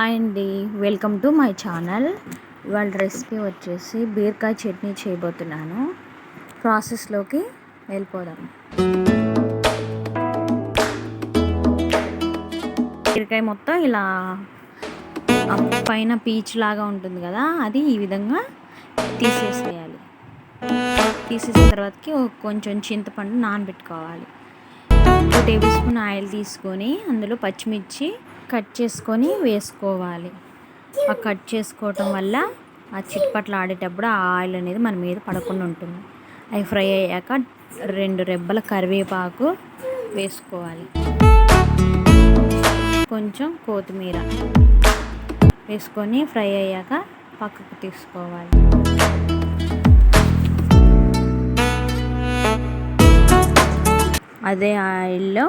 Hi అండి. Welcome to my channel. ఇవాళ recipe వచ్చేసి బీరకాయ చట్నీ చేయబోతున్నాను. ప్రాసెస్లోకి వెళ్ళిపోదాం. బీరకాయ మొత్తం ఇలా పైన పీచ్ లాగా ఉంటుంది కదా అది ఈ విధంగా తీసేసేయాలి. తీసేసిన తర్వాతకి కొంచెం చింతపండు నానబెట్టుకోవాలి. టూ టేబుల్ స్పూన్ ఆయిల్ తీసుకొని అందులో పచ్చిమిర్చి కట్ చేసుకొని వేసుకోవాలి. ఆ కట్ చేసుకోవటం వల్ల ఆ చిట్పట్లు ఆడేటప్పుడు ఆ ఆయిల్ అనేది మన మీద పడకుండా ఉంటుంది. అవి ఫ్రై అయ్యాక రెండు రెబ్బల కరివేపాకు వేసుకోవాలి. కొంచెం కొత్తిమీర వేసుకొని ఫ్రై అయ్యాక పక్కకు తీసుకోవాలి. అదే ఆయిల్లో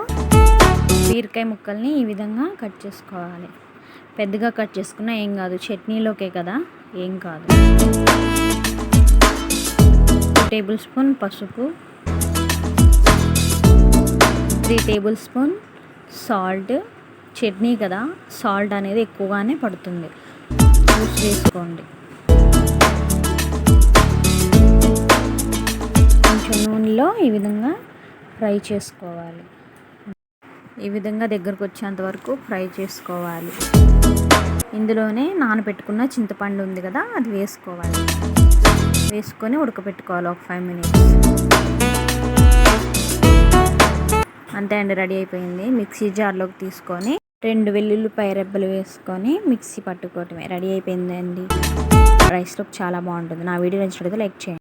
బీరకాయ ముక్కల్ని ఈ విధంగా కట్ చేసుకోవాలి. పెద్దగా కట్ చేసుకున్నా ఏం కాదు చట్నీలోకే కదా ఏం కాదు. టేబుల్ స్పూన్ పసుపు three tablespoon salt. Chutney కదా సాల్ట్ అనేది ఎక్కువగానే పడుతుంది. చూసి వేసుకోండి. కొంచెం నూనెలో ఈ విధంగా ఫ్రై చేసుకోవాలి. ఈ విధంగా దగ్గరకు వచ్చేంత వరకు ఫ్రై చేసుకోవాలి. ఇందులోనే నానబెట్టుకున్న చింతపండు ఉంది కదా అది వేసుకోవాలి. వేసుకొని ఉడకబెట్టుకోవాలి ఒక ఫైవ్ మినిట్స్ అంతే అండి రెడీ అయిపోయింది. మిక్సీ జార్లోకి తీసుకొని రెండు వెల్లుల్లిపాయ రెబ్బలు వేసుకొని మిక్సీ పట్టుకోవటమే. రెడీ అయిపోయింది అండి రైస్లోకి చాలా బాగుంటుంది. నా వీడియో నచ్చినట్లయితే లైక్ చేయండి.